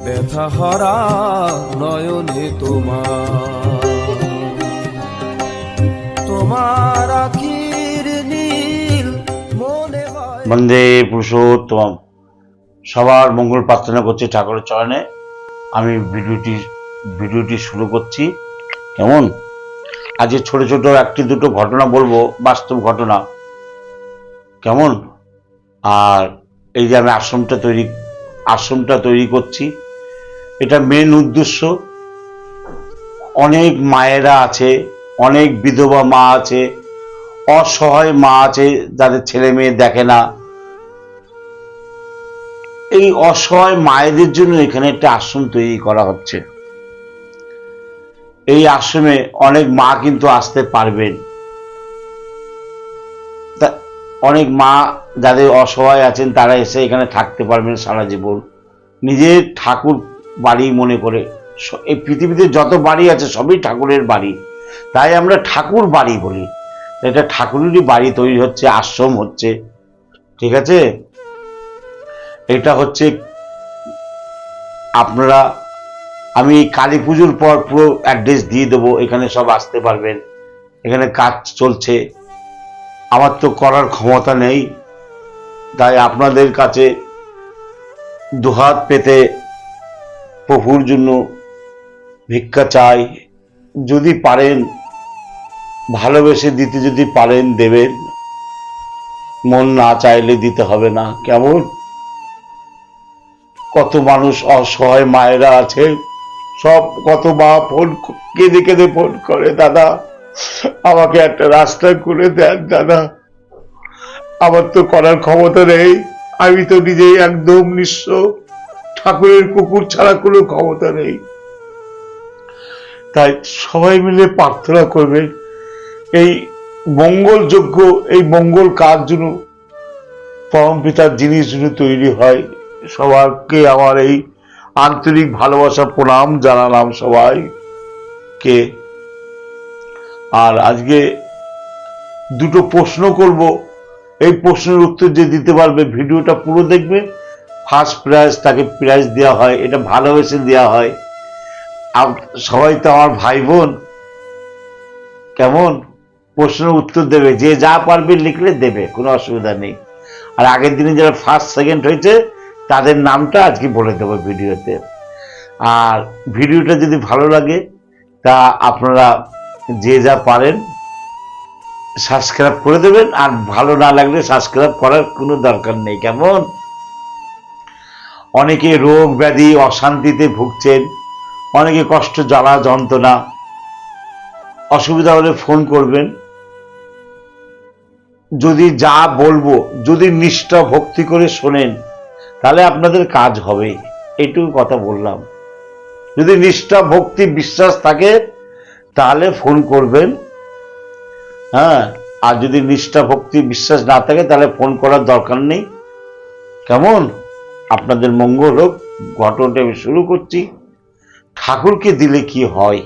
ব্যথা হরা নয়নে তোমার। তোমার আখির নীল মনে হয় বন্দে পুরুষোত্তম সবার মঙ্গল প্রার্থনা করছি ঠাকুরের চরণে। আমি ভিডিওটি ভিডিওটি শুরু করছি। কেমন? আজকে ছোট ছোট একটি দুটো ঘটনা বলব, বাস্তব ঘটনা। কেমন? আর এই যে আমি আশ্রমটা তৈরি আশ্রমটা তৈরি করছি এটা মেন উদ্দেশ্য। অনেক মায়েরা আছে, অনেক বিধবা মা আছে, অসহায় মা আছে যাদের ছেলে মেয়ে দেখে না। এই অসহায় মায়েদের জন্য এখানে একটা আশ্রম তৈরি করা হচ্ছে। এই আশ্রমে অনেক মা কিন্তু আসতে পারবেন। অনেক মা যাদের অসহায় আছেন তারা এসে এখানে থাকতে পারবেন সারা জীবন। নিজের ঠাকুর বাড়ি মনে করে। এই পৃথিবীতে যত বাড়ি আছে, সবই ঠাকুরের বাড়ি। তাই আমরা ঠাকুর বাড়ি বলি। এটা ঠাকুরেরই বাড়ি তৈরি হচ্ছে, আশ্রম হচ্ছে। ঠিক আছে? এটা হচ্ছে আপনারা, আমি কালী পুজোর পর পুরো অ্যাড্রেস দিয়ে দেবো। এখানে সব আসতে পারবেন। এখানে কাজ চলছে। আমার তো করার ক্ষমতা নেই। তাই আপনাদের কাছে দুহাত পেতে প্রভুর জন্য ভিক্ষা চাই। যদি পারেন, ভালোবেসে দিতে যদি পারেন, দেবেন। মন না চাইলে দিতে হবে না। কেমন? কত মানুষ অসহায় মায়েরা আছে। সব কত মা ফোন কেঁদে কেঁদে ফোন করে, দাদা, আমাকে একটা রাস্তা করে দেন, দাদা। আমার তো করার ক্ষমতা নেই। আমি তো নিজেই একদম নিঃস্ব। ঠাকুরের কুকুর ছাড়া কোনো ক্ষমতা নেই। তাই সবাই মিলে প্রার্থনা করবেন এই মঙ্গলযোগ্য, এই মঙ্গল কাজ যেন পরম পিতার জিনিস যেন তৈরি হয়। সবাইকে আমার এই আন্তরিক ভালোবাসা, প্রণাম জানালাম সবাইকে। আর আজকে দুটো প্রশ্ন করব। এই প্রশ্নের উত্তর যে দিতে পারবে, ভিডিওটা পুরো দেখবে। ফার্স্ট প্রাইজ তাকে প্রাইজ দেওয়া হয়, এটা ভালোবেসে দেওয়া হয়। আপ- সবাই তো আমার ভাই বোন কেমন? প্রশ্নের উত্তর দেবে, যে যা পারবে লিখলে দেবে, কোনো অসুবিধা নেই। আর আগের দিনে যারা ফার্স্ট সেকেন্ড হয়েছে, তাদের নামটা আজকে বলে দেবো ভিডিওতে। আর ভিডিওটা যদি ভালো লাগে, তা আপনারা যে যা পারেন সাবস্ক্রাইব করে দেবেন। আর ভালো না লাগলে সাবস্ক্রাইব করার কোনো দরকার নেই। কেমন? অনেকে রোগ ব্যাধি, অশান্তিতে ভুগছেন, অনেকে কষ্ট, জ্বালা, যন্ত্রণা। অসুবিধা হলে ফোন করবেন। যদি যা বলব, যদি নিষ্ঠা, ভক্তি করে শোনেন, তাহলে আপনাদের কাজ হবে। এইটুকু কথা বললাম। যদি নিষ্ঠা, ভক্তি, বিশ্বাস থাকে, তাহলে ফোন করবেন। হ্যাঁ আর যদি নিষ্ঠা, ভক্তি, বিশ্বাস না থাকে, তাহলে ফোন করার দরকার নেই। কেমন? আপনাদের মঙ্গল হোক, ঘটনাটা আমি শুরু করছি। ঠাকুরকে দিলে কি হয়?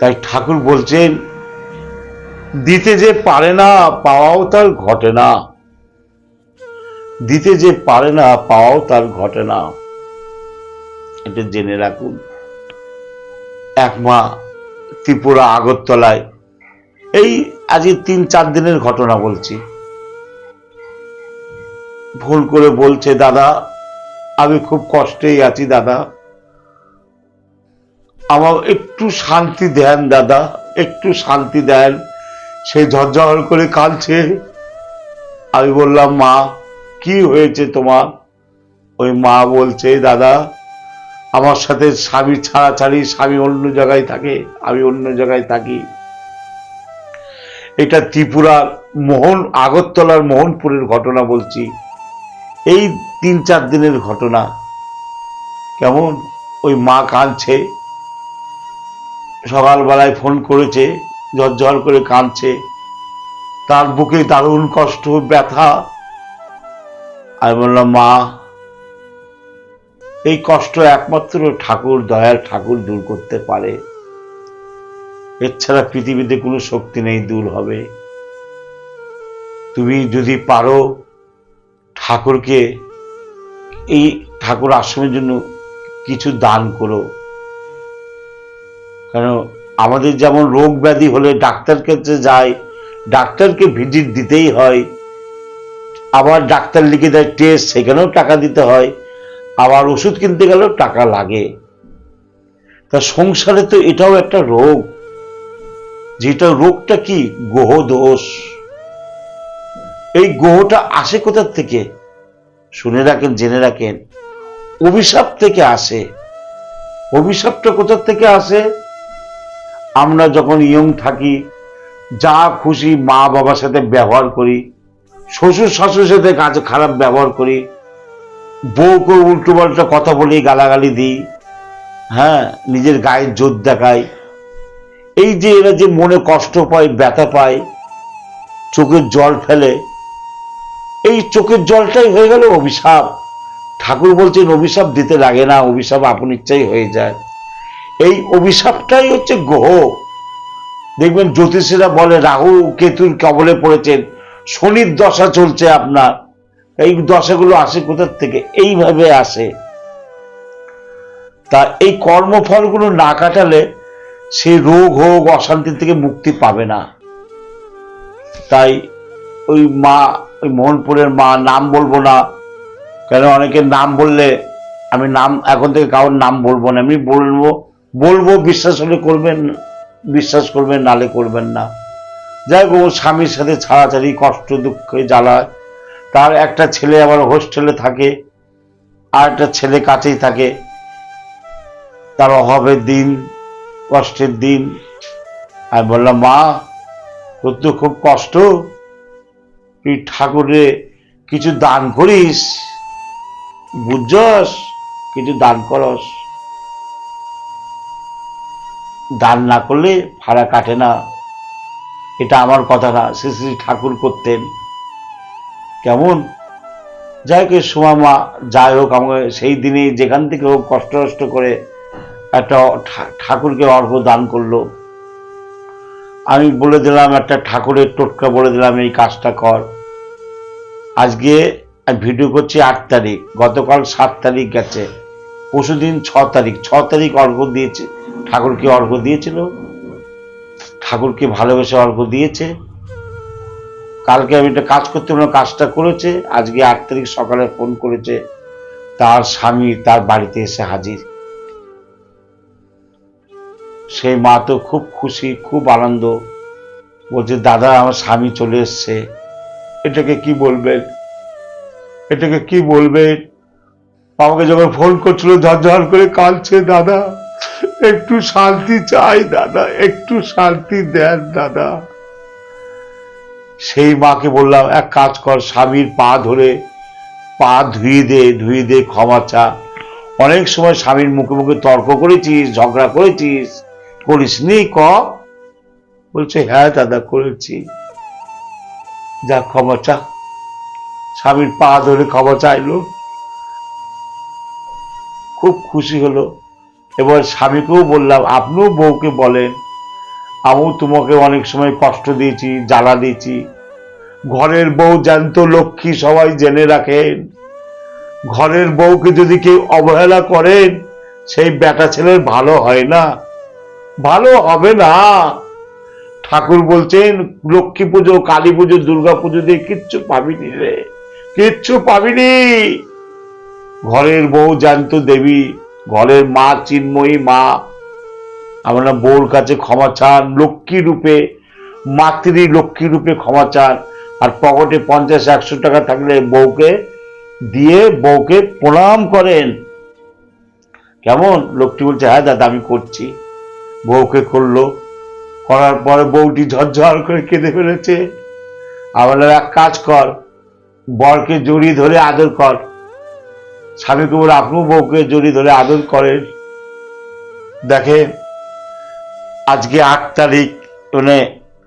তাই ঠাকুর বলছেন, দিতে যে পারে না পাওয়াও তার ঘটে না। দিতে যে পারে না পাওয়াও তার ঘটে না। এটা জেনে রাখুন। এক মা ত্রিপুরা আগরতলায়, এই আজকে তিন চার দিনের ঘটনা বলছি। ভুল করে বলছে, দাদা, আমি খুব কষ্টেই আছি, দাদা। আমার একটু শান্তি দেন, দাদা, একটু শান্তি দেন। সে ঝরঝর করে কাঁদছে। আমি বললাম, মা, কি হয়েছে তোমার? ওই মা বলছে, দাদা, আমার সাথে স্বামী ছাড়াছাড়ি, স্বামী অন্য জায়গায় থাকে, আমি অন্য জায়গায় থাকি। এটা ত্রিপুরার মোহন, আগরতলার মোহনপুরের ঘটনা বলছি। এই তিন চার দিনের ঘটনা। কেমন? ওই মা কাঁদছে। সকালবেলায় ফোন করেছে, ঝরঝর করে কাঁদছে। তার বুকে দারুণ কষ্ট, ব্যথা। আমি বললাম, মা, এই কষ্ট একমাত্র ঠাকুর, দয়াল ঠাকুর দূর করতে পারে। এছাড়া পৃথিবীতে কোনো শক্তি নেই, দূর হবে। তুমি যদি পারো ঠাকুরকে, এই ঠাকুর আশ্রমের জন্য কিছু দান করো। কারণ আমাদের যেমন রোগ ব্যাধি হলে ডাক্তার কাছে যায়, ডাক্তারকে ভিজিট দিতেই হয়। আবার ডাক্তার লিখে দেয় টেস্ট সেখানেও টাকা দিতে হয়। আবার ওষুধ কিনতে গেলেও টাকা লাগে। তা সংসারে তো এটাও একটা রোগ। যেটা রোগটা কি? গ্রহ দোষ। এই গ্রহটা আসে কোথার থেকে? শুনে রাখেন, জেনে রাখেন। অভিশাপ থেকে আসে। অভিশাপটা কোথার থেকে আসে? আমরা যখন ইয়ং থাকি, যা খুশি মা বাবার সাথে ব্যবহার করি, শ্বশুর শাশুড়ির সাথে কাজ খারাপ ব্যবহার করি, বউকে উল্টো পাল্টা কথা বলি, গালাগালি দিই হ্যাঁ নিজের গায়ের জোর দেখাই। এই যে এরা যে মনে কষ্ট পায়, ব্যথা পায়, চোখের জল ফেলে এই চোখের জলটাই হয়ে গেল অভিশাপ। ঠাকুর বলছেন, অভিশাপ দিতে লাগে না, অভিশাপ আপন ইচ্ছাই হয়ে যায়। এই অভিশাপটাই হচ্ছে গ্রহ। দেখবেন জ্যোতিষীরা বলে, রাহু কেতুর কবলে পড়েছেন, শনির দশা চলছে আপনার। এই দশাগুলো আসে কোথার থেকে? এইভাবে আসে। তা এই কর্মফলগুলো না কাটালে সে রোগ হোক অশান্তি থেকে মুক্তি পাবে না। তাই ওই মা ওই মোহনপুরের মা, নাম বলব না। কেন অনেকের নাম বললে আমি নাম, এখন থেকে কারোর নাম বলব না। আমি বলব বলব, বিশ্বাস হলে করবেন, বিশ্বাস করবেন, নালে করবেন না। যাই হোক ওর স্বামীর সাথে ছাড়াছাড়ি, কষ্ট, দুঃখে জ্বালায় তার একটা ছেলে আবার হোস্টেলে থাকে, আর একটা ছেলে কাছেই থাকে। তার অভাবের দিন, কষ্টের দিন। আমি বললাম, মা, তোর তো খুব কষ্ট। তুই ঠাকুরে কিছু দান করিস। বুঝছস? কিছু দান করস। দান না করলে ভাড়া কাটে না। এটা আমার কথা না, শ্রী শ্রী ঠাকুর করতেন। কেমন? যাই হোক সোমা মা, যাই হোক, আমাকে সেই দিনে যেখান থেকে হোক কষ্ট কষ্ট করে একটা ঠাকুরকে অর্ঘ দান করল। আমি বলে দিলাম, একটা ঠাকুরের টোটকা বলে দিলাম, এই কাজটা কর। আজকে আমি ভিডিও করছি আট তারিখ, গতকাল সাত তারিখ গেছে, পরশুদিন ছ তারিখ ছ তারিখ অর্ঘ দিয়েছে। ঠাকুরকে অর্ঘ দিয়েছিল, ঠাকুরকে ভালোবেসে অর্ঘ দিয়েছে। কালকে আমি একটা কাজ করতে পারলাম কাজটা করেছে, আজকে আট তারিখ সকালে ফোন করেছে, তার স্বামী তার বাড়িতে এসে হাজির। সেই মা তো খুব খুশি, খুব আনন্দ, বলছে, দাদা, আমার স্বামী চলে এসছে। এটাকে কি বলবেন এটাকে কি বলবেন আমাকে যখন ফোন করছিল, ঝরঝর করে কাঁদছে, দাদা, একটু শান্তি চাই, দাদা, একটু শান্তি দেন, দাদা। সেই মাকে বললাম, এক কাজ কর, স্বামীর পা ধরে, পা ধুয়ে দে ধুয়ে দে, ক্ষমা চা। অনেক সময় স্বামীর মুখে মুখে তর্ক করেছিস, ঝগড়া করেছিস করিস নি ক? বলছে হ্যাঁ দাদা, করেছি। যা ক্ষমা চা স্বামীর পা ধরে ক্ষমা চাইলো। খুব খুশি হলো। এবার স্বামীকেও বললাম, আপনিও বউকে বলেন। আমিও তোমাকে অনেক সময় কষ্ট দিয়েছি, জ্বালা দিয়েছি। ঘরের বউ জ্যান্ত লক্ষ্মী সবাই জেনে রাখেন। ঘরের বউকে যদি কেউ অবহেলা করেন, সেই বেটা ছেলের ভালো হয় না। ভালো হবে না। ঠাকুর বলছেন, লক্ষ্মী পুজো, কালী পুজো, দুর্গা পুজো দিয়ে কিচ্ছু পাবিনি রে। কিচ্ছু পাবিনি। ঘরের বউ জ্যান্ত দেবী, ঘরের মা চিন্ময়ী, মা আমরা বউর কাছে ক্ষমা চান, লক্ষ্মী রূপে, মাতৃ লক্ষ্মী রূপে ক্ষমা চান, আর পকেটে পঞ্চাশ, একশো টাকা থাকলে বউকে দিয়ে বউকে প্রণাম করেন। কেমন? লোকটি বলছে হ্যাঁ দাদা, আমি করছি। বউকে করল করার পরে বউটি ঝরঝর করে কেঁদে ফেলেছে। আবার এক কাজ কর, বরকে জড়িয়ে ধরে আদর কর। স্বামী বলে আপনিও বউকে জড়িয়ে ধরে আদর করেন। দেখে আজকে আট তারিখ মানে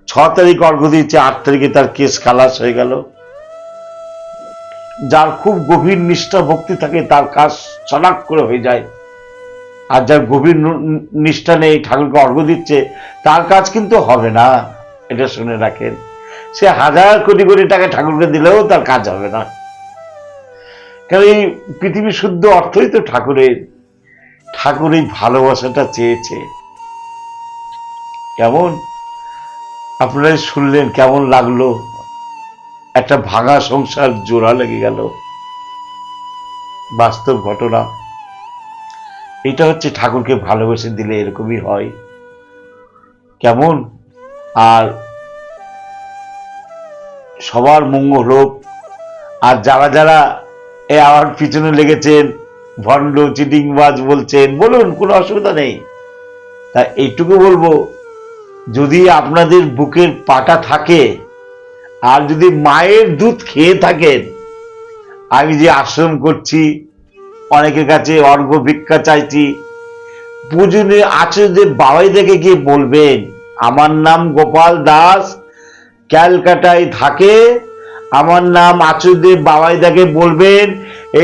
ছ তারিখ অর্ঘ দিয়েছে, আট তারিখে তার কেস খালাস হয়ে গেল। যার খুব গভীর নিষ্ঠা ভক্তি থাকে, তার কাজ সনাক করে হয়ে যায়। আর যার গভীর নিষ্ঠা নেই, ঠাকুরকে অর্ঘ দিচ্ছে, তার কাজ কিন্তু হবে না। এটা শুনে রাখেন। সে হাজার কোটি কোটি টাকা ঠাকুরকে দিলেও তার কাজ হবে না। কারণ এই পৃথিবী শুদ্ধ অর্থই তো ঠাকুরের। ঠাকুর এই ভালোবাসাটা চেয়েছে। কেমন? আপনারা শুনলেন কেমন লাগল? একটা ভাঙা সংসার জোড়া লেগে গেল। বাস্তব ঘটনা। এটা হচ্ছে ঠাকুরকে ভালোবেসে দিলে এরকমই হয়। কেমন? আর সবার মঙ্গল হোক। আর যারা যারা এ আমার পিছনে লেগেছেন, ভণ্ড, চিটিংবাজ বলছেন, বলুন, কোনো অসুবিধা নেই। তা এইটুকু বলব, যদি আপনাদের বুকের পাটা থাকে, আর যদি মায়ের দুধ খেয়ে থাকেন, আমি যে আশ্রম করছি অনেকের কাছে অর্ঘ ভিক্ষা চাইছি। পুজনে আচার্যদের বাবাই দেখে গিয়ে বলবেন, আমার নাম গোপাল দাস, ক্যালকাটায় থাকে। আমার নাম আচার্যদেব বাবাই দেখে বলবেন,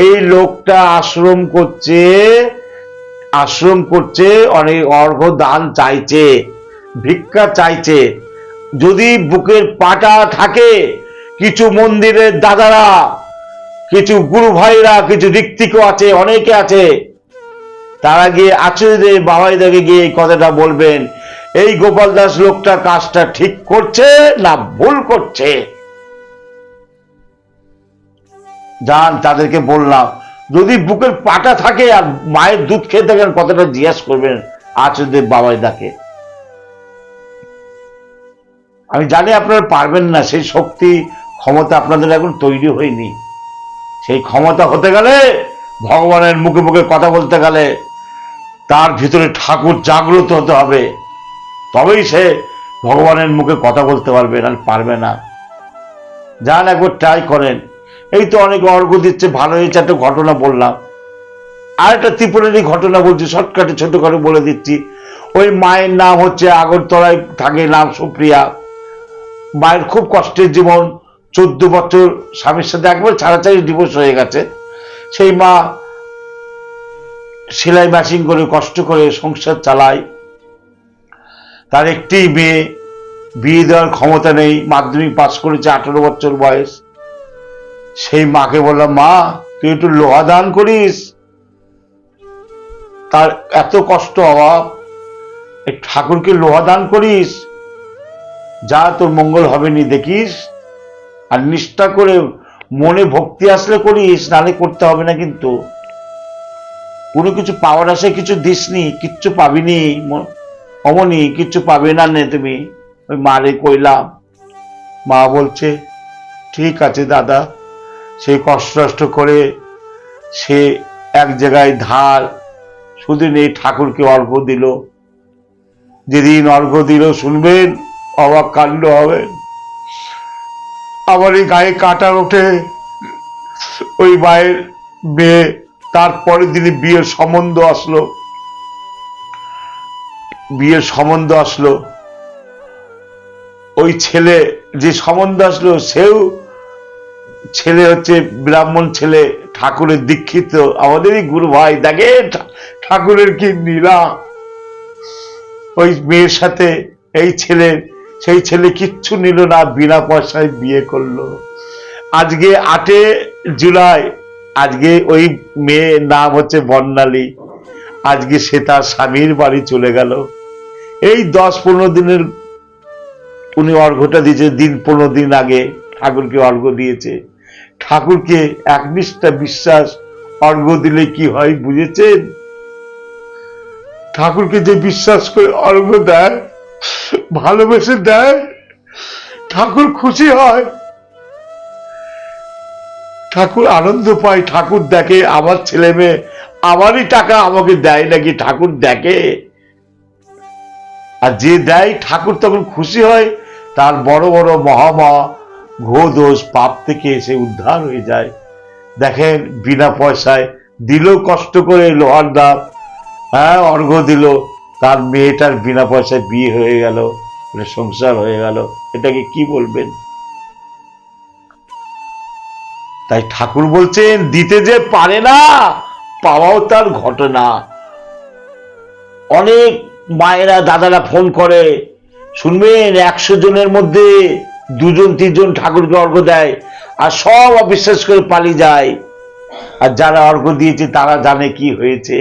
এই লোকটা আশ্রম করছে আশ্রম করছে, অনেক অর্ঘ দান চাইছে, ভিক্ষা চাইছে। যদি বুকের পাটা থাকে, কিছু মন্দিরের দাদারা কিছু গুরু ভাইরা কিছু ঋত্বিকও আছে, অনেকে আছে। তারা গিয়ে আচার্যদের বাবাইদাকে গিয়ে এই কথাটা বলবেন, এই গোপাল দাস লোকটা কাজটা ঠিক করছে না ভুল করছে? যান, তাদেরকে বললাম, যদি বুকের পাটা থাকে আর মায়ের দুধ খেয়ে থাকেন, কথাটা জিজ্ঞেস করবেন আচার্যদেব বাবাইদাকে। আমি জানি আপনারা পারবেন না, সেই শক্তি, ক্ষমতা আপনাদের এখন তৈরি হয়নি। সেই ক্ষমতা হতে গেলে, ভগবানের মুখে মুখে কথা বলতে গেলে তার ভিতরে ঠাকুর জাগ্রত হতে হবে। তবেই সে ভগবানের মুখে কথা বলতে পারবে, না পারবে না। যান একবার ট্রাই করেন। এই তো অনেক অর্ঘ দিচ্ছে, ভালো হয়েছে, একটা ঘটনা বললাম। আর একটা ত্রিপুরারি ঘটনা বলছি, শর্টকাটে ছোট করে বলে দিচ্ছি। ওই মায়ের নাম হচ্ছে আগরতলায় থাকে নাম সুপ্রিয়া। মায়ের খুব কষ্টের জীবন। চোদ্দ বছর স্বামীর সাথে একবার ছাড়াছাড়ি ডিভোর্স হয়ে গেছে। সেই মা সেলাই মেশিন করে কষ্ট করে সংসার চালায়। তার একটি মেয়ে বিয়ে দেওয়ার ক্ষমতা নেই, মাধ্যমিক পাস করেছে আঠারো বছর বয়স। সেই মাকে বললাম, মা, তুই একটু লোহা দান করিস। তার এত কষ্ট অভাব ঠাকুরকে লোহা দান করিস, যা তোর মঙ্গল হবে নি দেখিস। আর নিষ্ঠা করে মনে ভক্তি আসলে করি স্নানে করতে হবে না কিন্তু। কোনো কিছু পাওয়ার আসে, কিছু দিসনি, কিচ্ছু পাবিনি অমনি কিচ্ছু পাবে না নে তুমি। ওই মারে কইলাম মা বলছে, ঠিক আছে দাদা। সে কষ্ট করে সে এক জায়গায় ধার শুধু নেই ঠাকুরকে অর্ঘ দিল। যেদিন অর্ঘ দিল, শুনবেন, অবাক কাণ্ড হবে। আমার এই গায়ে কাটা ওঠে। ওই মায়ের মেয়ে, তারপরের দিনে বিয়ের সম্বন্ধ আসলো। বিয়ের সম্বন্ধ আসলো। ওই ছেলে, যে সম্বন্ধ আসলো, সেও ছেলে হচ্ছে ব্রাহ্মণ ছেলে, ঠাকুরের দীক্ষিত। আমাদেরই গুরু ভাই, দেখে ঠাকুরের কি নীলা। ওই মেয়ের সাথে এই ছেলে সেই ছেলে কিচ্ছু নিল না, বিনা পয়সায় বিয়ে করল। আজকে আটে জুলাই, আজকে ওই মেয়ে নাম হচ্ছে বর্ণালী। আজকে সে তার স্বামীর বাড়ি চলে গেল। এই দশ পনেরো দিনের উনি অর্ঘটা দিয়েছে, দিন পনেরো দিন আগে ঠাকুরকে অর্ঘ দিয়েছে। ঠাকুরকে এক একনিষ্ঠা বিশ্বাস অর্ঘ দিলে কি হয় বুঝেছেন? ঠাকুরকে যে বিশ্বাস করে অর্ঘ দেয় ভালোবেসে দেয়, ঠাকুর খুশি হয়। ঠাকুর আনন্দ পায়, ঠাকুর দেখে, আমার ছেলে মেয়ে আমারই টাকা আমাকে দেয় নাকি ঠাকুর দেখে। আর যে দেয়, ঠাকুর তখন খুশি হয়, তার বড় বড় মহামা ঘো দোষ পাপ থেকে এসে উদ্ধার হয়ে যায়। দেখেন, বিনা পয়সায় দিল কষ্ট করে লোহার দাম হ্যাঁ অর্ঘ দিল। তার মেয়েটার বিনা পয়সায় বিয়ে হয়ে গেল মানে সংসার হয়ে গেল, এটাকে কি বলবেন? তাই ঠাকুর বলছেন, দিতে যে পারে না, পাওয়াও তার ঘটনা। অনেক মায়েরা দাদারা ফোন করে, শুনবেন, একশো জনের মধ্যে দুজন, তিনজন ঠাকুরকে অর্ঘ দেয়, আর সব অবিশ্বাস করে পালিয়ে যায়। আর যারা অর্ঘ দিয়েছে, তারা জানে কি হয়েছে।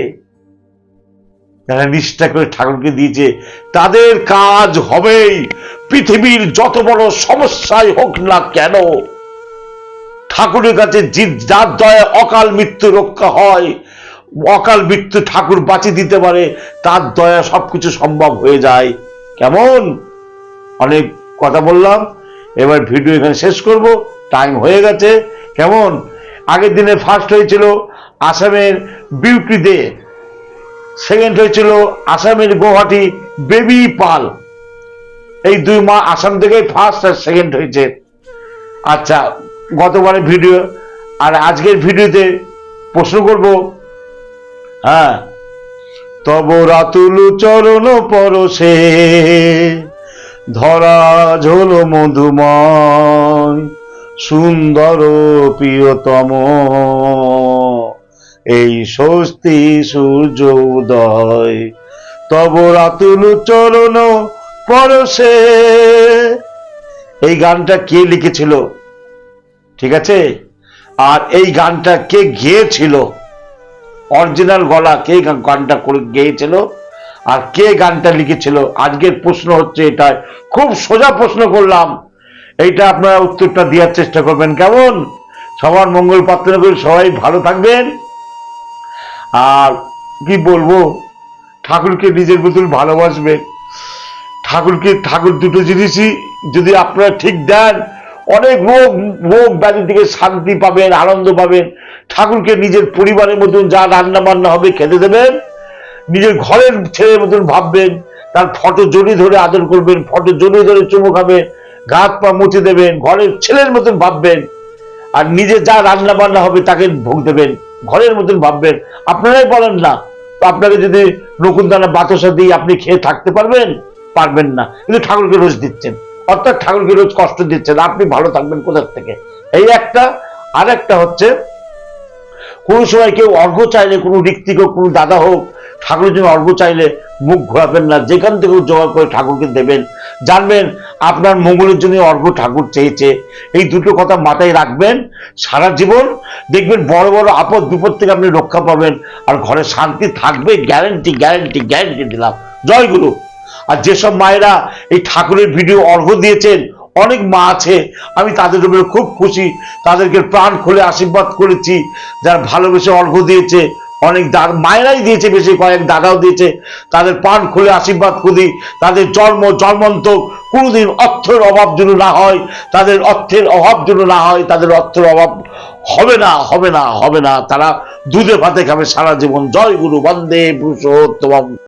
যারা নিষ্ঠা করে ঠাকুরকে দিয়েছে, তাদের কাজ হবেই। পৃথিবীর যত বড় সমস্যাই হোক না কেন, ঠাকুরের কাছে যার দয়া অকাল মৃত্যু রক্ষা হয়, অকাল মৃত্যু ঠাকুর বাঁচিয়ে দিতে পারে, তার দয়া সবকিছু সম্ভব হয়ে যায়। কেমন? অনেক কথা বললাম, এবার ভিডিও এখানে শেষ করব টাইম হয়ে গেছে। কেমন? আগের দিনে ফার্স্ট হয়েছিল আসামের বিউটি দে সেকেন্ড হয়েছিল আসামের গুয়াহাটি বেবি পাল। এই দুই মা আসাম থেকে ফার্স্ট আর সেকেন্ড হয়েছে। আচ্ছা গতবারের ভিডিও আর আজকের ভিডিওতে প্রশ্ন করব। হ্যাঁ তব রাতুল চরণ পরশে ধরা ঝোল মধুময়, সুন্দর প্রিয়তম। এই স্বস্তি সূর্য উদয় তব রাতুল চরণ পরশে। এই গানটা কে লিখেছিল? ঠিক আছে? আর এই গানটা কে গেয়েছিল? অরিজিনাল গলা কে গানটা করে গেয়েছিল? আর কে গানটা লিখেছিল? আজকের প্রশ্ন হচ্ছে এটা খুব সোজা প্রশ্ন করলাম। এইটা আপনারা উত্তরটা দেওয়ার চেষ্টা করবেন। কেমন? সবার মঙ্গল প্রার্থনা করি। সবাই ভালো থাকবেন। আর কি বলব? ঠাকুরকে নিজের মতন ভালোবাসবে। ঠাকুরকে, ঠাকুর দুটো জিনিসই যদি আপনারা ঠিক দেন, অনেক রোগ রোগ ব্যাধি থেকে শান্তি পাবেন, আনন্দ পাবেন। ঠাকুরকে নিজের পরিবারের মতন যা রান্না বান্না হবে খেতে দেবেন। নিজের ঘরের ছেলের মতন ভাববেন। তার ফটো জড়িয়ে ধরে আদর করবেন, ফটো জড়িয়ে ধরে চুমু খাবেন গাছ পা মুছে দেবেন, ঘরের ছেলের মতন ভাববেন। আর নিজে যা রান্না বান্না হবে তাকে ভোগ দেবেন। ঘরের মতন ভাববেন, আপনারাই বলেন না। আপনাকে যদি নকুন দানা বাতাসা দিয়ে আপনি খেয়ে থাকতে পারবেন পারবেন না। কিন্তু ঠাকুরকে রোজ দিচ্ছেন। অর্থাৎ ঠাকুরকে রোজ কষ্ট দিচ্ছেন। আপনি ভালো থাকবেন কোথার থেকে? এই একটা। আর একটা হচ্ছে কোনো সময় কেউ অর্ঘ চাইলে, কোনো ঋত্বিক হোক, কোনো দাদা হোক, ঠাকুরের জন্য অর্ঘ চাইলে মুখ ঘোরাবেন না। যেখান থেকে জোগাড় করে ঠাকুরকে দেবেন, জানবেন আপনার মঙ্গলের জন্য অর্ঘ ঠাকুর চেয়েছে। এই দুটো কথা মাথায় রাখবেন। সারা জীবন দেখবেন বড় বড় আপদ বিপদ থেকে আপনি রক্ষা পাবেন আর ঘরে শান্তি থাকবে গ্যারেন্টি গ্যারেন্টি গ্যারেন্টি দিলাম। জয় গুরু। আর যেসব মায়েরা এই ঠাকুরের ভিডিও অর্ঘ দিয়েছেন অনেক মা আছে, আমি তাদের উপরে খুব খুশি। তাদেরকে প্রাণ খুলে আশীর্বাদ করেছি, যারা ভালোবেসে অর্ঘ দিয়েছে, অনেক মায়েরাই দিয়েছে, বেশি কয়েক দাদাও দিয়েছে। তাদের প্রাণ খুলে আশীর্বাদ করি। তাদের জন্ম জন্মান্তক কোনোদিন অর্থের অভাব যেন না হয়, তাদের অর্থের অভাব যেন না হয়, তাদের অর্থের অভাব হবে না হবে না হবে না। তারা দুধে ভাতে খাবে সারা জীবন। জয় গুরু, বন্দে পুরুষোত্তম